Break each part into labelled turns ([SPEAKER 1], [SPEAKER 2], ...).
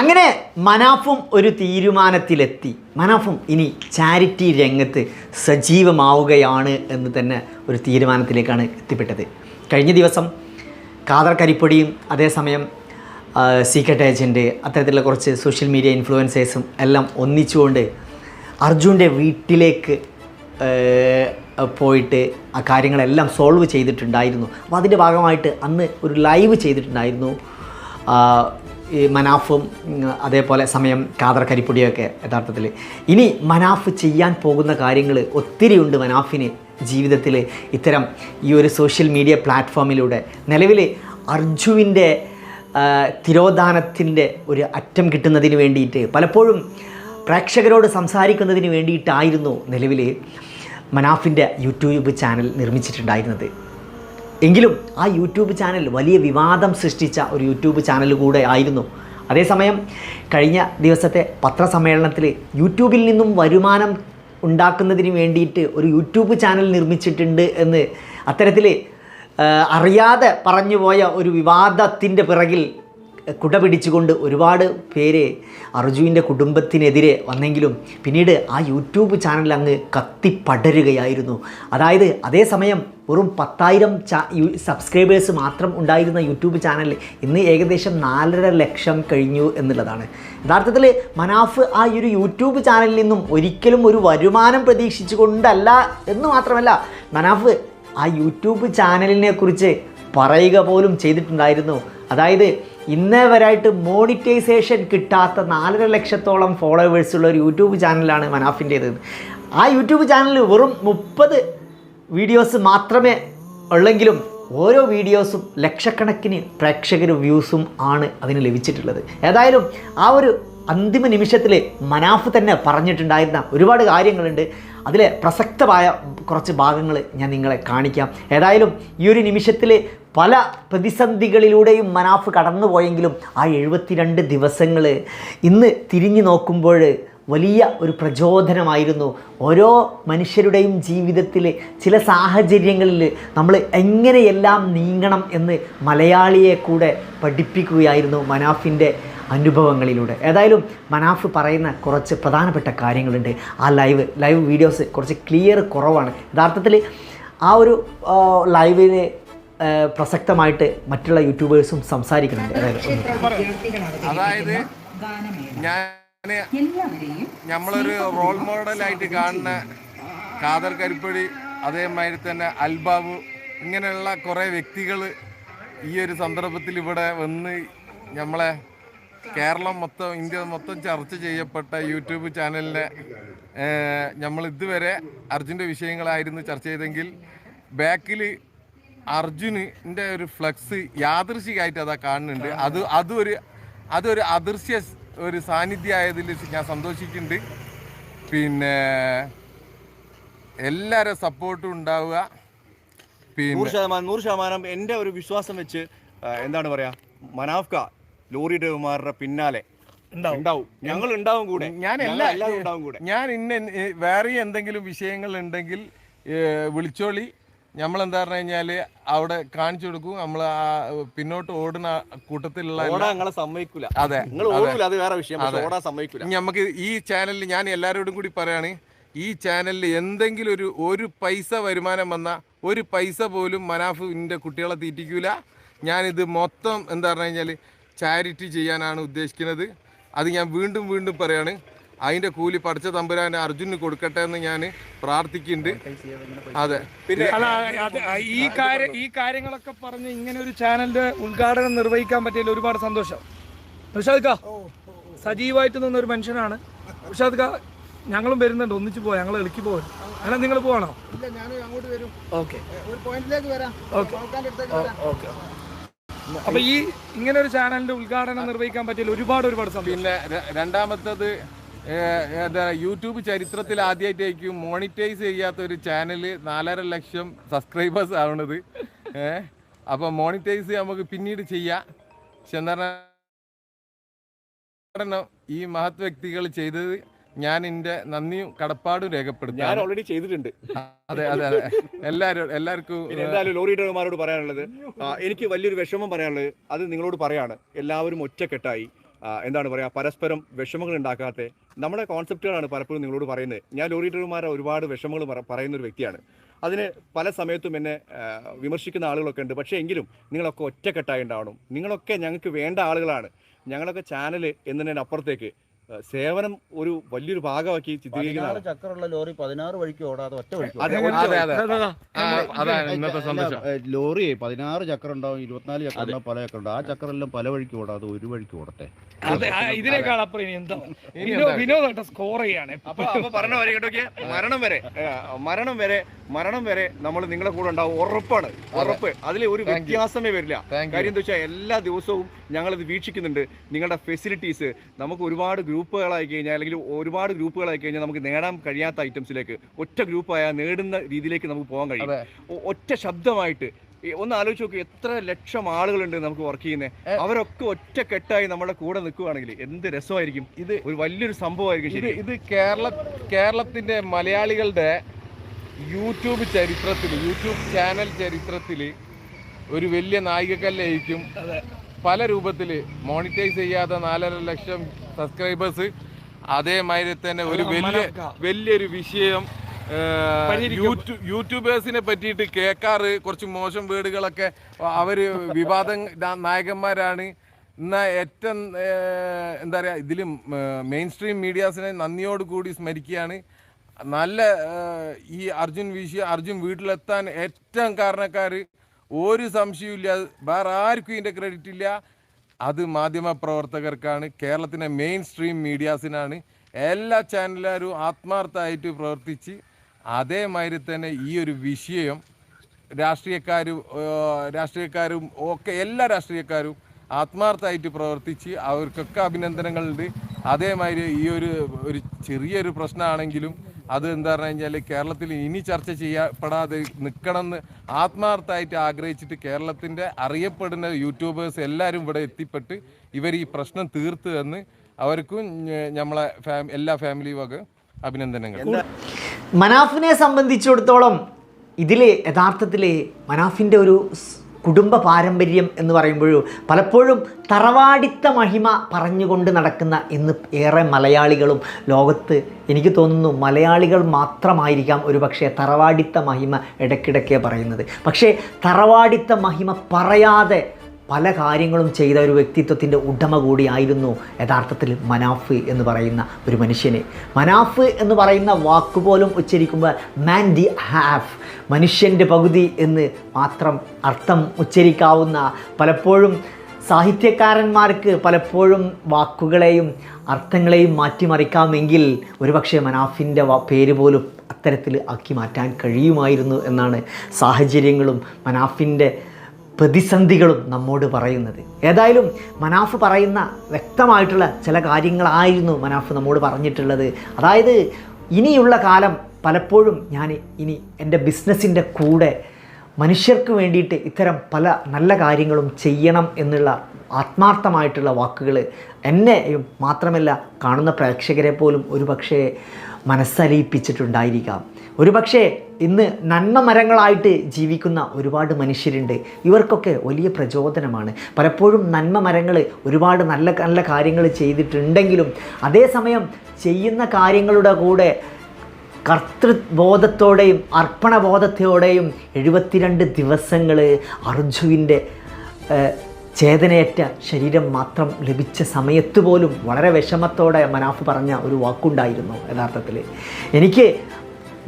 [SPEAKER 1] അങ്ങനെ മനാഫും ഒരു തീരുമാനത്തിലെത്തി. മനാഫും ഇനി ചാരിറ്റി രംഗത്ത് സജീവമാവുകയാണ് എന്ന് തന്നെ ഒരു തീരുമാനത്തിലേക്കാണ് എത്തിപ്പെട്ടത്. കഴിഞ്ഞ ദിവസം കാദർ കരിപ്പൊടിയും അതേസമയം സീക്രട്ട് ഏജന്റ് അത്തരത്തിലുള്ള കുറച്ച് സോഷ്യൽ മീഡിയ ഇൻഫ്ലുവൻസേഴ്സും എല്ലാം ഒന്നിച്ചുകൊണ്ട് അർജുന്റെ വീട്ടിലേക്ക് പോയിട്ട് ആ കാര്യങ്ങളെല്ലാം സോൾവ് ചെയ്തിട്ടുണ്ടായിരുന്നു. അപ്പോൾ അതിന്റെ ഭാഗമായിട്ട് അന്ന് ഒരു ലൈവ് ചെയ്തിട്ടുണ്ടായിരുന്നു. ഈ മനാഫും അതേപോലെ സമയം കാദർ കരിപ്പൊടിയൊക്കെ യഥാർത്ഥത്തിൽ ഇനി മനാഫ് ചെയ്യാൻ പോകുന്ന കാര്യങ്ങൾ ഒത്തിരിയുണ്ട് മനാഫിന് ജീവിതത്തിൽ ഇത്തരം ഈ ഒരു സോഷ്യൽ മീഡിയ പ്ലാറ്റ്ഫോമിലൂടെ നിലവിൽ അർജുവിന്റെ തിരോധാനത്തിന്റെ ഒരു അറ്റം കിട്ടുന്നതിന് വേണ്ടിയിട്ട് പലപ്പോഴും പ്രേക്ഷകരോട് സംസാരിക്കുന്നതിന് വേണ്ടിയിട്ടായിരുന്നു നിലവിൽ മനാഫിന്റെ യൂട്യൂബ് ചാനൽ നിർമ്മിച്ചിട്ടുണ്ടായിരുന്നത്. എങ്കിലും ആ യൂട്യൂബ് ചാനൽ വലിയ വിവാദം സൃഷ്ടിച്ച ഒരു യൂട്യൂബ് ചാനൽ കൂടെ ആയിരുന്നു. അതേസമയം കഴിഞ്ഞ ദിവസത്തെ പത്രസമ്മേളനത്തിൽ യൂട്യൂബിൽ നിന്നും വരുമാനം ഉണ്ടാക്കുന്നതിന് വേണ്ടിയിട്ട് ഒരു യൂട്യൂബ് ചാനൽ നിർമ്മിച്ചിട്ടുണ്ട് എന്ന് അത്തരത്തിൽ അറിയാതെ പറഞ്ഞുപോയ ഒരു വിവാദത്തിന്റെ പിറകിൽ കുട പിടിച്ചുകൊണ്ട് ഒരുപാട് പേര് അർജുവിന്റെ കുടുംബത്തിനെതിരെ വന്നെങ്കിലും പിന്നീട് ആ യൂട്യൂബ് ചാനൽ അങ്ങ് കത്തിപ്പടരുകയായിരുന്നു അതായത് അതേസമയം വെറും പത്തായിരം സബ്സ്ക്രൈബേഴ്സ് മാത്രം ഉണ്ടായിരുന്ന യൂട്യൂബ് ചാനൽ ഇന്ന് ഏകദേശം നാലര ലക്ഷം കഴിഞ്ഞു എന്നുള്ളതാണ്. യഥാർത്ഥത്തിൽ മനാഫ് ആ ഒരു യൂട്യൂബ് ചാനലിൽ നിന്നും ഒരിക്കലും ഒരു വരുമാനം പ്രതീക്ഷിച്ചുകൊണ്ടല്ല എന്ന് മാത്രമല്ല മനാഫ് ആ യൂട്യൂബ് ചാനലിനെ കുറിച്ച് പറയുക പോലും ചെയ്തിട്ടുണ്ടായിരുന്നു. അതായത് ഇന്നേ വരായിട്ട് മോണിറ്റൈസേഷൻ കിട്ടാത്ത നാലര ലക്ഷത്തോളം ഫോളോവേഴ്സ് ഉള്ള ഒരു യൂട്യൂബ് ചാനലാണ് മനാഫിന്റേത്. ആ യൂട്യൂബ് ചാനലിൽ വെറും മുപ്പത് വീഡിയോസ് മാത്രമേ ഉള്ളെങ്കിലും ഓരോ വീഡിയോസും ലക്ഷക്കണക്കിന് പ്രേക്ഷകർ വ്യൂസും ആണ് അതിന് ലഭിച്ചിട്ടുള്ളത്. ഏതായാലും ആ ഒരു അന്തിമ നിമിഷത്തിൽ മനാഫ് തന്നെ പറഞ്ഞിട്ടുണ്ടായിരുന്ന ഒരുപാട് കാര്യങ്ങളുണ്ട്. അതിലെ പ്രസക്തമായ കുറച്ച് ഭാഗങ്ങൾ ഞാൻ നിങ്ങളെ കാണിക്കാം. ഏതായാലും ഈ ഒരു നിമിഷത്തിൽ പല പ്രതിസന്ധികളിലൂടെയും മനാഫ് കടന്നുപോയെങ്കിലും ആ എഴുപത്തിരണ്ട് ദിവസങ്ങൾ ഇന്ന് തിരിഞ്ഞു നോക്കുമ്പോൾ വലിയ ഒരു പ്രചോദനമായിരുന്നു. ഓരോ മനുഷ്യരുടെയും ജീവിതത്തിൽ ചില സാഹചര്യങ്ങളിൽ നമ്മൾ എങ്ങനെയെല്ലാം നീങ്ങണം എന്ന് മലയാളിയെ കൂടെ പഠിപ്പിക്കുകയായിരുന്നു മനാഫിന്റെ അനുഭവങ്ങളിലൂടെ. ഏതായാലും മനാഫ് പറയുന്ന കുറച്ച് പ്രധാനപ്പെട്ട കാര്യങ്ങളുണ്ട്. ആ ലൈവ് ലൈവ് വീഡിയോസ് കുറച്ച് ക്ലിയർ കുറവാണ്. യഥാർത്ഥത്തിൽ ആ ഒരു ലൈവിന് പ്രസക്തമായിട്ട് മറ്റുള്ള യൂട്യൂബേഴ്സും സംസാരിക്കുന്നുണ്ട്. അതായത്
[SPEAKER 2] ഞാൻ
[SPEAKER 3] എല്ലാവരെയും
[SPEAKER 2] നമ്മളൊരു റോൾ മോഡലായിട്ട് കാണുന്ന ഖാദർ കരിപ്പടി അതേമാതിരി തന്നെ അൽബാബു ഇങ്ങനെയുള്ള കുറേ വ്യക്തികൾ ഈ ഒരു സന്ദർഭത്തിൽ ഇവിടെ വന്ന് നമ്മളെ കേരളം മൊത്തം ഇന്ത്യ മൊത്തം ചർച്ച ചെയ്യപ്പെട്ട യൂട്യൂബ് ചാനലിനെ നമ്മൾ ഇതുവരെ അർജുന്റെ വിഷയങ്ങളായിരുന്നു ചർച്ച ചെയ്തെങ്കിൽ ബാക്കിൽ അർജുനിന്റെ ഒരു ഫ്ലക്സ് യാദൃശികമായിട്ട് അതാ കാണുന്നുണ്ട്. അത് അതൊരു അതൊരു അദൃശ്യ ഒരു സാന്നിധ്യമായതിൽ ഞാൻ സന്തോഷിക്കുന്നുണ്ട്. പിന്നെ എല്ലാവരും സപ്പോർട്ടും ഉണ്ടാവുക.
[SPEAKER 4] നൂറ് ശതമാനം നൂറ് ശതമാനം എന്റെ ഒരു വിശ്വാസം വെച്ച് എന്താണ് പറയുക മനാഫ്ക ലോറി ഡ്രൈവർമാരുടെ പിന്നാലെ. ഉണ്ടാവും. ഞങ്ങൾ ഉണ്ടാവും കൂടെ.
[SPEAKER 2] ഞാൻ എല്ലാ
[SPEAKER 4] ഉണ്ടാവും കൂടെ.
[SPEAKER 2] ഞാൻ ഇന്ന വേറെ എന്തെങ്കിലും വിഷയങ്ങൾ ഉണ്ടെങ്കിൽ വിളിച്ചോളി. നമ്മൾ എന്താ പറഞ്ഞു കഴിഞ്ഞാൽ അവിടെ കാണിച്ചു കൊടുക്കും. നമ്മൾ പിന്നോട്ട് ഓടുന്ന കൂട്ടത്തിലുള്ള
[SPEAKER 4] സമ്മതിക്കൂല.
[SPEAKER 2] അതെ
[SPEAKER 4] വേറെ വിഷയം. സമ്മതിക്കൂല.
[SPEAKER 2] നമുക്ക് ഈ ചാനലിൽ ഞാൻ എല്ലാവരോടും കൂടി പറയാണ് ഈ ചാനലിൽ എന്തെങ്കിലും ഒരു ഒരു പൈസ വരുമാനം വന്ന ഒരു പൈസ പോലും മനാഫിന്റെ കുട്ടികളെ തീറ്റിക്കൂല. ഞാനിത് മൊത്തം എന്താ പറഞ്ഞു കഴിഞ്ഞാൽ ചാരിറ്റി ചെയ്യാനാണ് ഉദ്ദേശിക്കുന്നത്. അത് ഞാൻ വീണ്ടും വീണ്ടും പറയാണ്. അതിന്റെ കൂലി പഠിച്ച തമ്പുരാൻ അർജുന് കൊടുക്കട്ടെ എന്ന് ഞാൻ പ്രാർത്ഥിക്കുന്നുണ്ട്. അതെ.
[SPEAKER 4] പിന്നെ
[SPEAKER 5] ഈ കാര്യം ഈ കാര്യങ്ങളൊക്കെ പറഞ്ഞ് ഇങ്ങനെ ഒരു ചാനലിന്റെ ഉദ്ഘാടനം നിർവഹിക്കാൻ പറ്റിയതിൽ ഒരുപാട് സന്തോഷം. നിഷാദ് കാ സജീവമായിട്ട് നിന്ന ഒരു മനുഷ്യനാണ്. നിഷാദ് കാ ഞങ്ങളും വരുന്നുണ്ട്. ഒന്നിച്ചു പോവാം. ഞങ്ങൾ ഇളക്കി പോകാൻ അങ്ങനെ നിങ്ങൾ പോവാണോ?
[SPEAKER 6] ഇല്ല ഞാൻ അങ്ങോട്ട് വരും.
[SPEAKER 5] ഓക്കെ.
[SPEAKER 6] ഒരു പോയിന്റിലേക്ക് വരാം.
[SPEAKER 5] ഓക്കെ.
[SPEAKER 6] ആൾക്കാരുടെ
[SPEAKER 5] ഓക്കെ. അപ്പൊ ഈ ഇങ്ങനെ ഒരു ചാനലിന്റെ ഉദ്ഘാടനം നിർവഹിക്കാൻ പറ്റില്ല ഒരുപാട് ഒരുപാട്
[SPEAKER 2] പിന്നെ രണ്ടാമത്തത് യൂട്യൂബ് ചരിത്രത്തിൽ ആദ്യമായിട്ടായിരിക്കും മോണിറ്റൈസ് ചെയ്യാത്ത ഒരു ചാനൽ നാലര ലക്ഷം സബ്സ്ക്രൈബേഴ്സ് ആവണത്. ഏ അപ്പൊ മോണിറ്റൈസ് നമുക്ക് പിന്നീട് ചെയ്യാം. പക്ഷെ എന്താ പറഞ്ഞാ ഈ മഹത് വ്യക്തികൾ ചെയ്തത് ഞാൻ എന്റെ നന്ദിയും കടപ്പാടും
[SPEAKER 4] ഞാൻ ഓൾറെഡി ചെയ്തിട്ടുണ്ട്.
[SPEAKER 2] അതെ അതെ അതെ. എല്ലാവരും എല്ലാവർക്കും
[SPEAKER 4] എന്തായാലും ലോറി ഡ്രൈവർമാരോട് പറയാനുള്ളത് എനിക്ക് വലിയൊരു വിഷമം പറയാനുള്ളത് അത് നിങ്ങളോട് പറയാണ്. എല്ലാവരും ഒറ്റക്കെട്ടായി. എന്താണ് പറയുക പരസ്പരം വിഷമങ്ങൾ ഉണ്ടാക്കാത്ത. നമ്മുടെ കോൺസെപ്റ്റുകളാണ് പലപ്പോഴും നിങ്ങളോട് പറയുന്നത്. ഞാൻ ലോറി ഡ്രൈവർമാരെ ഒരുപാട് വിഷമങ്ങൾ പറയുന്ന ഒരു വ്യക്തിയാണ്. അതിന് പല സമയത്തും എന്നെ വിമർശിക്കുന്ന ആളുകളൊക്കെ ഉണ്ട്. പക്ഷേ എങ്കിലും നിങ്ങളൊക്കെ ഒറ്റക്കെട്ടായി ഉണ്ടാവണം. നിങ്ങളൊക്കെ ഞങ്ങൾക്ക് വേണ്ട ആളുകളാണ്. ഞങ്ങളൊക്കെ ചാനൽ എന്നതിനപ്പുറത്തേക്ക് സേവനം ഒരു വലിയൊരു ഭാഗമാക്കി ചിത്രീകരിക്കുന്ന
[SPEAKER 7] പതിനാറ് ചക്രമുള്ള ലോറി പതിനാറ് വഴിക്ക് ഓടാതെ ഒറ്റ വഴിക്ക് ലോറി പതിനാറ് ചക്രം ഉണ്ടാവും ഇരുപത്തിനാല് ചക്രം ഉണ്ടാവും പല ചക്രം ഉണ്ടാവും ആ ചക്രെല്ലാം പല വഴിക്ക് ഓടാതെ ഒരു വഴിക്ക് ഓടട്ടെ.
[SPEAKER 5] ഇതിനേക്കാൾ അപ്പുറം എന്താ? സ്കോർ ചെയ്യാണ്.
[SPEAKER 4] അപ്പൊ അപ്പൊ പറഞ്ഞ വരെ മരണം വരെ മരണം വരെ മരണം വരെ നമ്മൾ നിങ്ങളെ കൂടെ ഉണ്ടാവും. ഉറപ്പാണ് ഉറപ്പ്. അതിൽ ഒരു. വ്യത്യാസമേ വരില്ല. കാര്യം എന്താ വെച്ചാൽ എല്ലാ ദിവസവും ഞങ്ങളിത് വീക്ഷിക്കുന്നുണ്ട്. നിങ്ങളുടെ ഫെസിലിറ്റീസ് നമുക്ക് ഒരുപാട് ഗ്രൂപ്പുകളായി കഴിഞ്ഞാൽ അല്ലെങ്കിൽ ഒരുപാട് ഗ്രൂപ്പുകളായി കഴിഞ്ഞാൽ നമുക്ക് നേടാൻ കഴിയാത്ത ഐറ്റംസിലേക്ക് ഒറ്റ ഗ്രൂപ്പായ നേടുന്ന രീതിയിലേക്ക് നമുക്ക് പോകാൻ കഴിയും. ഒറ്റ ശബ്ദമായിട്ട് ഒന്ന് ആലോചിച്ച് നോക്കി എത്ര ലക്ഷം ആളുകളുണ്ട് നമുക്ക് വർക്ക് ചെയ്യുന്നത് അവരൊക്കെ ഒറ്റ കെട്ടായി നമ്മുടെ കൂടെ നിൽക്കുകയാണെങ്കിൽ എന്ത് രസമായിരിക്കും.
[SPEAKER 2] ഇത്
[SPEAKER 4] ഒരു വലിയൊരു സംഭവമായിരിക്കും
[SPEAKER 2] ഇത് ഇത് കേരള കേരളത്തിന്റെ മലയാളികളുടെ യൂട്യൂബ് ചരിത്രത്തിൽ യൂട്യൂബ് ചാനൽ ചരിത്രത്തിൽ ഒരു വലിയ നായികക്കല്ലായിരിക്കും പല രൂപത്തിൽ മോണിറ്റൈസ് ചെയ്യാത്ത നാലര ലക്ഷം സബ്സ്ക്രൈബേഴ്സ് അതേമാതിരി തന്നെ ഒരു വലിയ വലിയൊരു വിഷയം യൂട്യൂബേഴ്സിനെ പറ്റിയിട്ട് കേൾക്കാറ് കുറച്ച് മോശം വേർഡുകളൊക്കെ അവർ വിവാദ നായകന്മാരാണ്. എന്നാ ഏറ്റവും എന്താ പറയുക ഇതിലും മെയിൻ സ്ട്രീം മീഡിയാസിനെ നന്ദിയോട് കൂടി സ്മരിക്കുകയാണ്. നല്ല ഈ അർജുൻ വിഷയം അർജുൻ വീട്ടിലെത്താൻ ഏറ്റവും കാരണക്കാർ ഒരു സംശയമില്ല വേറെ ആർക്കും ഇതിന്റെ ക്രെഡിറ്റ് ഇല്ല. അത് മാധ്യമ പ്രവർത്തകർക്കാണ്. കേരളത്തിലെ മെയിൻ സ്ട്രീം മീഡിയാസിനാണ് എല്ലാ ചാനലുകാരും ആത്മാർത്ഥമായിട്ട് പ്രവർത്തിച്ച് അതേമാതിരി തന്നെ ഈ ഒരു വിഷയം രാഷ്ട്രീയക്കാരും രാഷ്ട്രീയക്കാരും ഒക്കെ എല്ലാ രാഷ്ട്രീയക്കാരും ആത്മാർത്ഥമായിട്ട് പ്രവർത്തിച്ച് അവർക്കൊക്കെ അഭിനന്ദനങ്ങളുണ്ട്. അതേമാതിരി ഈ ഒരു ഒരു ചെറിയൊരു പ്രശ്നമാണെങ്കിലും അത് എന്താ പറഞ്ഞു കഴിഞ്ഞാൽ കേരളത്തിൽ ഇനി ചർച്ച ചെയ്യപ്പെടാതെ നിൽക്കണമെന്ന് ആത്മാർത്ഥമായിട്ട് ആഗ്രഹിച്ചിട്ട് കേരളത്തിന്റെ അറിയപ്പെടുന്ന യൂട്യൂബേഴ്സ് എല്ലാവരും ഇവിടെ എത്തിപ്പെട്ട് ഇവർ ഈ പ്രശ്നം തീർത്തു തന്ന് അവർക്കും നമ്മളെ ഫാമി എല്ലാ ഫാമിലി വക അഭിനന്ദനങ്ങൾ.
[SPEAKER 1] മനാഫിനെ സംബന്ധിച്ചിടത്തോളം ഇതിലെ യഥാർത്ഥത്തിൽ മനാഫിന്റെ ഒരു കുടുംബ പാരമ്പര്യം എന്ന് പറയുമ്പോഴും പലപ്പോഴും തറവാടിത്ത മഹിമ പറഞ്ഞുകൊണ്ട് നടക്കുന്ന ഇന്ന് ഏറെ മലയാളികളും ലോകത്ത് എനിക്ക് തോന്നുന്നു മലയാളികൾ മാത്രമായിരിക്കാം ഒരു പക്ഷേ തറവാടിത്ത മഹിമ ഇടയ്ക്കിടയ്ക്ക് പറയുന്നത്. പക്ഷേ തറവാടിത്ത മഹിമ പറയാതെ പല കാര്യങ്ങളും ചെയ്ത ഒരു വ്യക്തിത്വത്തിന്റെ ഉടമ കൂടിയായിരുന്നു യഥാർത്ഥത്തിൽ മനാഫ് എന്ന് പറയുന്ന ഒരു മനുഷ്യനെ. മനാഫ് എന്ന് പറയുന്ന വാക്കുപോലും ഉച്ചരിക്കുമ്പോൾ മാൻ ദി ഹാഫ് മനുഷ്യന്റെ പകുതി എന്ന് മാത്രം അർത്ഥം ഉച്ചരിക്കാവുന്ന പലപ്പോഴും സാഹിത്യകാരന്മാർക്ക് പലപ്പോഴും വാക്കുകളെയും അർത്ഥങ്ങളെയും മാറ്റിമറിക്കാമെങ്കിൽ ഒരുപക്ഷെ മനാഫിന്റെ പേര് പോലും അത്തരത്തിൽ ആക്കി മാറ്റാൻ കഴിയുമായിരുന്നു എന്നാണ് സാഹചര്യങ്ങളും മനാഫിന്റെ പ്രതിസന്ധികളും നമ്മോട് പറയുന്നത്. ഏതായാലും മനാഫ് പറയുന്ന വ്യക്തമായിട്ടുള്ള ചില കാര്യങ്ങളായിരുന്നു മനാഫ് നമ്മോട് പറഞ്ഞിട്ടുള്ളത്. അതായത് ഇനിയുള്ള കാലം പലപ്പോഴും ഞാൻ ഇനി എന്റെ ബിസിനസ്സിന്റെ കൂടെ മനുഷ്യർക്ക് വേണ്ടിയിട്ട് ഇത്തരം പല നല്ല കാര്യങ്ങളും ചെയ്യണം എന്നുള്ള ആത്മാർത്ഥമായിട്ടുള്ള വാക്കുകൾ എന്നെ മാത്രമല്ല കാണുന്ന പ്രേക്ഷകരെ പോലും ഒരു പക്ഷേ മനസ്സലിയിപ്പിച്ചിട്ടുണ്ടായിരിക്കാം. ഒരുപക്ഷെ ഇന്ന് നന്മ മരങ്ങളായിട്ട് ജീവിക്കുന്ന ഒരുപാട് മനുഷ്യരുണ്ട്. ഇവർക്കൊക്കെ വലിയ പ്രചോദനമാണ്. പലപ്പോഴും നന്മ മരങ്ങൾ ഒരുപാട് നല്ല നല്ല കാര്യങ്ങൾ ചെയ്തിട്ടുണ്ടെങ്കിലും അതേസമയം ചെയ്യുന്ന കാര്യങ്ങളുടെ കൂടെ കർത്തൃബോധത്തോടെയും അർപ്പണബോധത്തോടെയും എഴുപത്തിരണ്ട് ദിവസങ്ങൾ അർജുവിന്റെ ചേതനയേറ്റ ശരീരം മാത്രം ലഭിച്ച സമയത്ത് പോലും വളരെ വിഷമത്തോടെ മനാഫ് പറഞ്ഞ ഒരു വാക്കുണ്ടായിരുന്നു യഥാർത്ഥത്തിൽ എനിക്ക്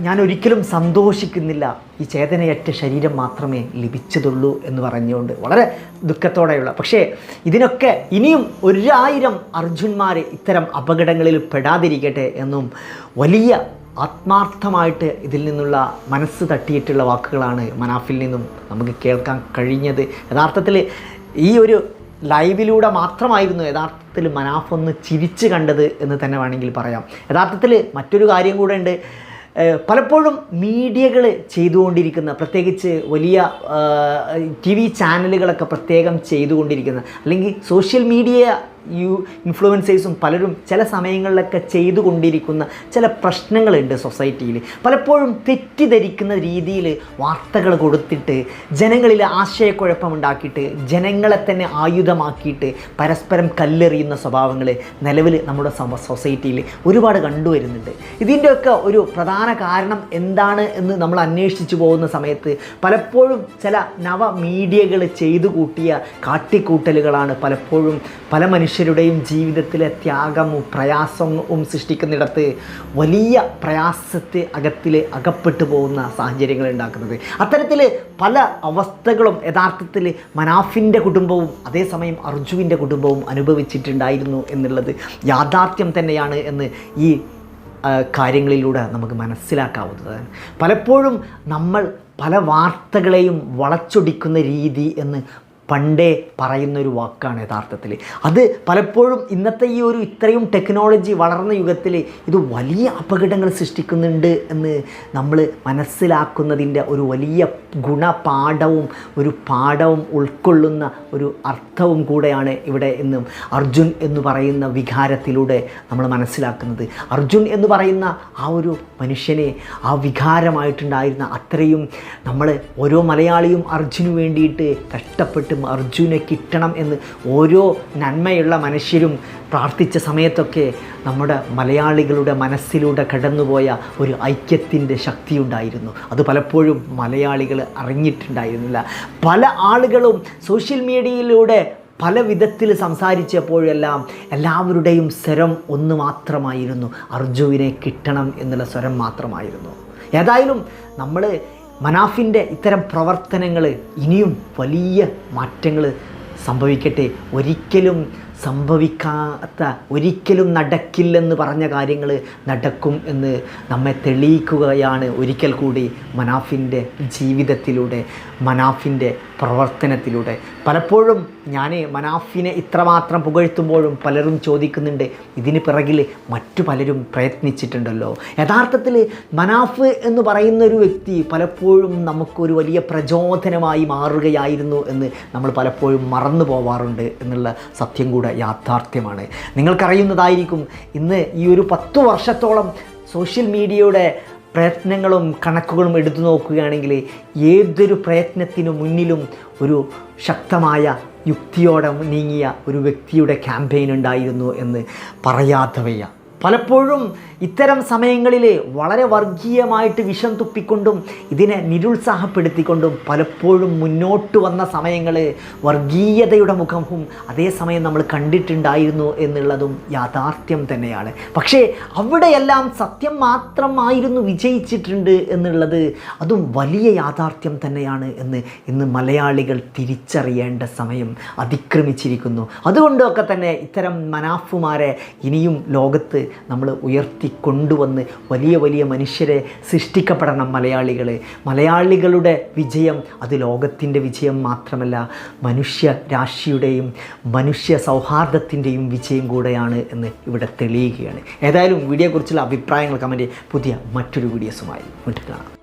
[SPEAKER 1] ഞാൻ ഒരിക്കലും സന്തോഷിക്കുന്നില്ല. ഈ ചേതനയറ്റ ശരീരം മാത്രമേ ലഭിച്ചതുള്ളൂ എന്ന് പറഞ്ഞുകൊണ്ട് വളരെ ദുഃഖത്തോടെയുള്ള. പക്ഷേ ഇതിനൊക്കെ ഇനിയും ഒരായിരം അർജുന്മാർ ഇത്തരം അപകടങ്ങളിൽ പെടാതിരിക്കട്ടെ എന്നും വലിയ ആത്മാർത്ഥമായിട്ട് ഇതിൽ നിന്നുള്ള മനസ്സ് തട്ടിയിട്ടുള്ള വാക്കുകളാണ് മനാഫിൽ നിന്നും നമുക്ക് കേൾക്കാൻ കഴിഞ്ഞത്. യഥാർത്ഥത്തിൽ ഈ ഒരു ലൈവിലൂടെ മാത്രമായിരുന്നു യഥാർത്ഥത്തിൽ മനാഫ് ഒന്ന് ചിരിച്ച് കണ്ടത് എന്ന് തന്നെ വേണമെങ്കിൽ പറയാം. യഥാർത്ഥത്തിൽ മറ്റൊരു കാര്യം കൂടെ ഉണ്ട്. പലപ്പോഴും മീഡിയകൾ ചെയ്തുകൊണ്ടിരിക്കുന്ന പ്രത്യേകിച്ച് വലിയ ടി വി ചാനലുകളൊക്കെ പ്രത്യേകം ചെയ്തുകൊണ്ടിരിക്കുന്ന അല്ലെങ്കിൽ സോഷ്യൽ മീഡിയ യു ഇൻഫ്ലുവൻസേഴ്സും പലരും ചില സമയങ്ങളിലൊക്കെ ചെയ്തുകൊണ്ടിരിക്കുന്ന ചില പ്രശ്നങ്ങളുണ്ട് സൊസൈറ്റിയിൽ പലപ്പോഴും തെറ്റിദ്ധരിക്കുന്ന രീതിയിൽ വാർത്തകൾ കൊടുത്തിട്ട് ജനങ്ങളിൽ ആശയക്കുഴപ്പമുണ്ടാക്കിയിട്ട് ജനങ്ങളെ തന്നെ ആയുധമാക്കിയിട്ട് പരസ്പരം കല്ലെറിയുന്ന സ്വഭാവങ്ങൾ നിലവിൽ നമ്മുടെ സൊസൈറ്റിയിൽ ഒരുപാട് കണ്ടുവരുന്നുണ്ട്. ഇതിന്റെയൊക്കെ ഒരു പ്രധാന കാരണം എന്താണ് എന്ന് നമ്മൾ അന്വേഷിച്ചു പോകുന്ന സമയത്ത് പലപ്പോഴും ചില നവ മീഡിയകൾ ചെയ്തു കൂട്ടിയ കാട്ടിക്കൂട്ടലുകളാണ് പലപ്പോഴും പല മനുഷ്യരുടെയും ജീവിതത്തിലെ ത്യാഗവും പ്രയാസവും സൃഷ്ടിക്കുന്നിടത്ത് വലിയ പ്രയാസത്തെ അകത്തിൽ അകപ്പെട്ടു പോകുന്ന സാഹചര്യങ്ങൾ ഉണ്ടാക്കുന്നത്. അത്തരത്തിൽ പല അവസ്ഥകളും യഥാർത്ഥത്തിൽ മനാഫിന്റെ കുടുംബവും അതേസമയം അർജുവിന്റെ കുടുംബവും അനുഭവിച്ചിട്ടുണ്ടായിരുന്നു എന്നുള്ളത് യാഥാർത്ഥ്യം തന്നെയാണ് എന്ന് ഈ കാര്യങ്ങളിലൂടെ നമുക്ക് മനസ്സിലാക്കാവുന്നതാണ്. പലപ്പോഴും നമ്മൾ പല വാർത്തകളെയും വളച്ചൊടിക്കുന്ന രീതി എന്ന് പണ്ടേ പറയുന്ന ഒരു വാക്കാണ് യഥാർത്ഥത്തിൽ. അത് പലപ്പോഴും ഇന്നത്തെ ഈ ഒരു ഇത്രയും ടെക്നോളജി വളർന്ന യുഗത്തിൽ ഇത് വലിയ അപകടങ്ങൾ സൃഷ്ടിക്കുന്നുണ്ട് എന്ന് നമ്മൾ മനസ്സിലാക്കുന്നതിന്റെ ഒരു വലിയ ഗുണപാഠവും ഒരു പാഠവും ഉൾക്കൊള്ളുന്ന ഒരു അർത്ഥവും കൂടെയാണ് ഇവിടെ എന്നും അർജുൻ എന്ന് പറയുന്ന വികാരത്തിലൂടെ നമ്മൾ മനസ്സിലാക്കുന്നത്. അർജുൻ എന്ന് പറയുന്ന ആ ഒരു മനുഷ്യനെ ആ വികാരമായിട്ടുണ്ടായിരുന്ന അത്രയും നമ്മൾ ഓരോ മലയാളിയും അർജുന് വേണ്ടിയിട്ട് കഷ്ടപ്പെട്ട് അർജുനെ കിട്ടണം എന്ന് ഓരോ നന്മയുള്ള മനുഷ്യരും പ്രാർത്ഥിച്ച സമയത്തൊക്കെ നമ്മുടെ മലയാളികളുടെ മനസ്സിലൂടെ കടന്നുപോയ ഒരു ഐക്യത്തിന്റെ ശക്തിയുണ്ടായിരുന്നു. അത് പലപ്പോഴും മലയാളികൾ അറിഞ്ഞിട്ടുണ്ടായിരുന്നില്ല. പല ആളുകളും സോഷ്യൽ മീഡിയയിലൂടെ പല വിധത്തിൽ സംസാരിച്ചപ്പോഴെല്ലാം എല്ലാവരുടെയും സ്വരം ഒന്ന് മാത്രമായിരുന്നു. അർജുവിനെ കിട്ടണം എന്നുള്ള സ്വരം മാത്രമായിരുന്നു. ഏതായാലും നമ്മൾ മനാഫിന്റെ ഇത്തരം പ്രവർത്തനങ്ങൾ ഇനിയും വലിയ മാറ്റങ്ങൾ സംഭവിക്കട്ടെ. ഒരിക്കലും സംഭവിക്കാത്ത ഒരിക്കലും നടക്കില്ലെന്ന് പറഞ്ഞ കാര്യങ്ങൾ നടക്കും എന്ന് നമ്മെ തെളിയിക്കുകയാണ് ഒരിക്കൽ കൂടി മനാഫിന്റെ ജീവിതത്തിലൂടെ മനാഫിന്റെ പ്രവർത്തനത്തിലൂടെ. പലപ്പോഴും ഞാൻ മനാഫിനെ ഇത്രമാത്രം പുകഴ്ത്തുമ്പോഴും പലരും ചോദിക്കുന്നുണ്ട് ഇതിന് പിറകിൽ മറ്റു പലരും പ്രയത്നിച്ചിട്ടുണ്ടല്ലോ. യഥാർത്ഥത്തിൽ മനാഫ് എന്ന് പറയുന്ന ഒരു വ്യക്തി പലപ്പോഴും നമുക്കൊരു വലിയ പ്രചോദനമായി മാറുകയായിരുന്നു എന്ന് നമ്മൾ പലപ്പോഴും മറന്നു പോവാറുണ്ട് എന്നുള്ള സത്യം കൂടെ യാഥാർത്ഥ്യമാണ്. നിങ്ങൾക്കറിയുന്നതായിരിക്കും ഇന്ന് ഈ ഒരു പത്തു വർഷത്തോളം സോഷ്യൽ മീഡിയയുടെ പ്രയത്നങ്ങളും കണക്കുകളും എടുത്തു നോക്കുകയാണെങ്കിൽ ഏതൊരു പ്രയത്നത്തിനു മുന്നിലും ഒരു ശക്തമായ യുക്തിയോടെ നീങ്ങിയ ഒരു വ്യക്തിയുടെ ക്യാമ്പയിൻ ഉണ്ടായിരുന്നു എന്ന് പറയാതെ വയ്യ പലപ്പോഴും ഇത്തരം സമയങ്ങളിൽ വളരെ വർഗീയമായിട്ട് വിഷം തുപ്പിക്കൊണ്ടും ഇതിനെ നിരുത്സാഹപ്പെടുത്തിക്കൊണ്ടും പലപ്പോഴും മുന്നോട്ട് വന്ന സമയങ്ങൾ വർഗീയതയുടെ മുഖവും അതേസമയം നമ്മൾ കണ്ടിട്ടുണ്ടായിരുന്നു എന്നുള്ളതും യാഥാർത്ഥ്യം തന്നെയാണ്. പക്ഷേ അവിടെയെല്ലാം സത്യം മാത്രമായിരുന്നു വിജയിച്ചിട്ടുണ്ട് എന്നുള്ളത് അതും വലിയ യാഥാർത്ഥ്യം തന്നെയാണ് എന്ന് ഇന്ന് മലയാളികൾ തിരിച്ചറിയേണ്ട സമയം അതിക്രമിച്ചിരിക്കുന്നു. അതുകൊണ്ടൊക്കെ തന്നെ ഇത്തരം മനാഫുമാരെ ഇനിയും ലോകത്ത് നമ്മൾ ഉയർത്തി കൊണ്ടുവന്ന് വലിയ വലിയ മനുഷ്യരെ സൃഷ്ടിക്കപ്പെടണം മലയാളികൾ മലയാളികളുടെ വിജയം അത് ലോകത്തിന്റെ വിജയം മാത്രമല്ല മനുഷ്യ രാശിയുടെയും മനുഷ്യ സൗഹാർദ്ദത്തിന്റെയും വിജയം കൂടെയാണ് എന്ന് ഇവിടെ തെളിയുകയാണ്. ഏതായാലും വീഡിയോയെക്കുറിച്ചുള്ള അഭിപ്രായങ്ങൾ കമന്റ് പുതിയ മറ്റൊരു വീഡിയോസുമായി വീണ്ടും കാണാം.